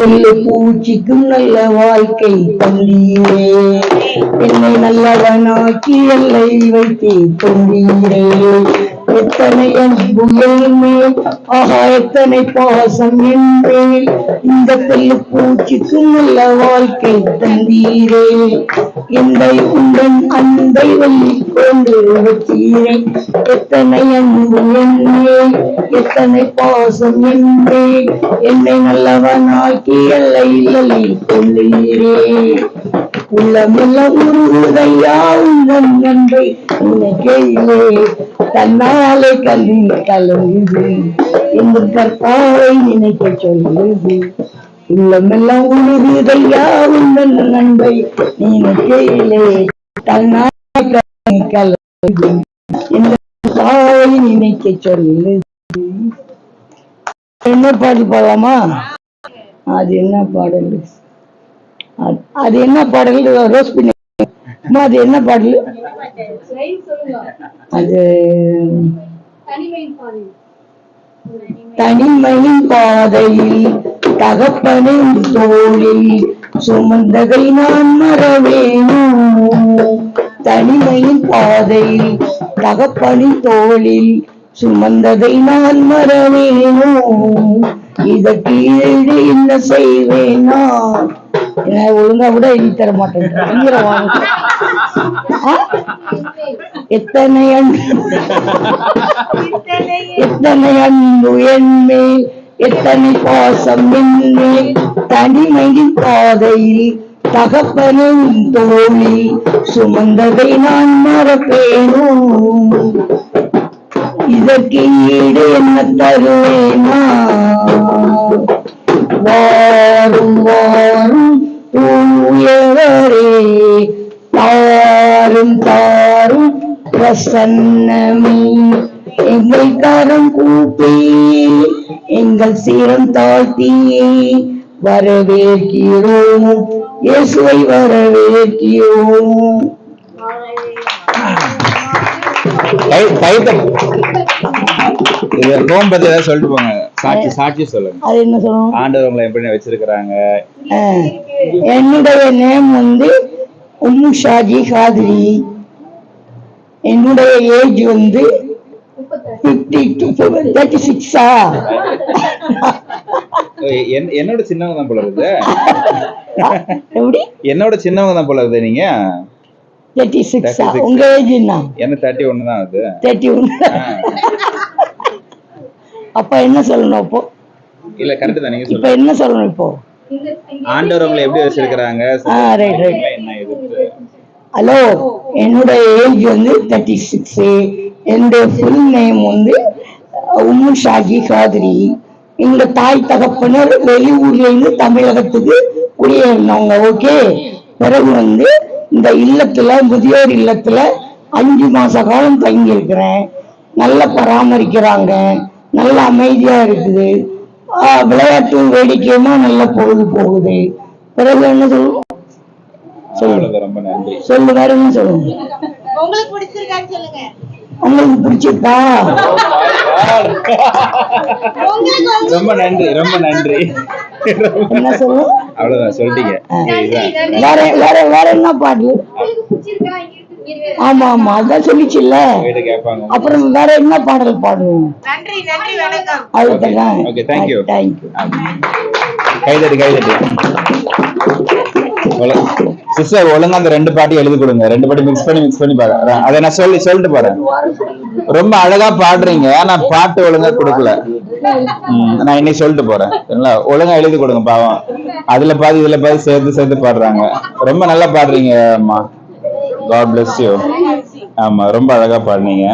புல்லு பூச்சிக்கும் நல்ல வாழ்க்கை தந்தீரே. என்னை நல்லவனாக்கி எல்லை வைத்து தந்தீரே. எத்தனை அன்பு என் ஆஹா எத்தனை பாசம் என் இந்த புல்லு பூச்சிக்கு நல்ல வாழ்க்கை தந்தீரே. என்னை உடன் அன்பை வெள்ளி கொண்டு வச்சீரே எத்தனை அன்பு என் எத்தனை பாசம் என் என்னை நல்லவனாக்கி எல்லை இல்லை கொண்டீரே. உள்ளமெல்லாம் உருதையா உங்கள் நன்றை உனக்கையிலே தன்னாலே கல்வி கலங்குது. இந்த கற்பாவை நினைக்க சொல்லுது. உள்ளமெல்லாம் உருதையா உங்கள் நன்றை நினைக்கையிலே தன்னாலே கலங்குது. இந்த கற்பாவை நினைக்க சொல்லுது. என்ன பாட்டு போலாமா அது என்ன பாடல்? அது- அது என்ன பாடல்? ரோஸ் பண்ணி அது என்ன பாடல்? அது தனிமையின் பாதையில் தகப்பனின் தோளில் சுமந்ததை நான் மறவேணும் தனிமையின் பாதையில் தகப்பனின் தோளில் சுமந்ததை நான் மறவேணும் இதற்கு என்ன செய்வேன்? நான் ஒழுங்கா கூட எழுதி தர மாட்டேன் எத்தனை அன்பு எத்தனை அன்பு எத்தனை பாசம் என் தனிமையின் பாதையில் தகப்பனும் தோழி சுமந்ததை நான் மறப்பேனும். இதற்கு ஈடு என்ன தருவேனா? தாரும் தாரும் பிரசன்னமே. எங்கள் கரம் கூப்பி எங்கள் சீரம் தாழ்த்தி வரவேற்கிறோம். இயேசுவை வரவேற்கிறோம். பத்தி ஏதாவது சொல்லிட்டு போங்க. சாட்சி சாட்சி சொல்லுங்க. அது என்ன சொல்லணும் ஆண்டவர் உங்களை எப்படி வச்சிருக்கிறாங்க. என்னுடைய நேம் வந்து உம்மு ஷாஜி காதிரி என்னுடைய ஏஜ் வந்து ஃபிஃப்டி டு தேர்ட்டி சிக்ஸா என்னோட சின்னவங்க தான் போல இருக்குது. எப்படி? என்னோட சின்னவங்க தான் போல இருக்குது நீங்க? தேர்ட்டி சிக்ஸா 36. உங்க ஏஜ் என்ன? என்ன தேர்ட்டி ஒன்று தான் அது? தேர்ட்டி ஒன் அப்ப என்ன சொல்லணும் அப்போ? இல்ல கரெக்ட் தான் நீங்க இப்ப சொல்லுங்க. என்ன சொல்லணும் இப்போ? ஆண்டவர் உங்களை எப்படி வச்சிருக்கிறாங்க? ஹலோ என்னுடைய ஏஜ் வந்து தேர்ட்டி சிக்ஸ் என்னுடைய ஃபுல் நேம் வந்து உம்மு ஷாஜி காதிரி. எங்க தாய் தகப்பனர் வெளியூர்ல இருந்து தமிழகத்துக்கு குடியேறினவங்க ஓகே பிறகு வந்து இந்த இல்லத்துல முதியோர் இல்லத்துல அஞ்சு மாச காலம் தங்கியிருக்கிறேன். நல்லா பராமரிக்கிறாங்க நல்ல அமைதியா இருக்குது. விளையாட்டு வேடிக்கையுமா நல்ல பொழுது போகுது. பிறகு என்ன சொல்லுவோம் அவ்வளவுதான், ரொம்ப நன்றி. சொல்லு வேற என்ன சொல்லுங்க உங்களுக்கு பிடிச்சிருக்கான்னு சொல்லுங்க. உங்களுக்கு பிடிச்சிருக்கா? உங்களுக்கு வந்து ரொம்ப நன்றி ரொம்ப நன்றி. என்ன அவ்வளவுதான் சொல்லிட்டீங்க. வேற வேற வேற என்ன பாட்டு. ஆமா ஆமா அதான் சொல்லிச்சுல்ல. அப்புறம் வேற என்ன பாடல் பாடுவோம் நன்றி நன்றி வணக்கம். அதுதான் Okay, thank you. தேங்க்யூ கைதட்டி கைதட்டி. சிஸ்டர் ஒழுங்கா அந்த ரெண்டு பாட்டி எழுதி கொடுங்க. ரெண்டு பாட்டி மிக்ஸ் பண்ணி மிக்ஸ் பண்ணி பாக்குறேன் அதை நான் சொல்லி சொல்லிட்டு போறேன். ரொம்ப அழகா பாடுறீங்க. நான் பாட்டு ஒழுங்கா கொடுக்கல. நான் இன்னைக்கு சொல்லிட்டு போறேன். சரிங்களா? ஒழுங்கா எழுதி கொடுங்க பாவம். அதுல பாதி இதுல பாதி சேர்த்து சேர்த்து பாடுறாங்க. ரொம்ப நல்லா பாடுறீங்க அம்மா. காட் பிளஸ் யூ ஆமா ரொம்ப அழகா பாடுனீங்க.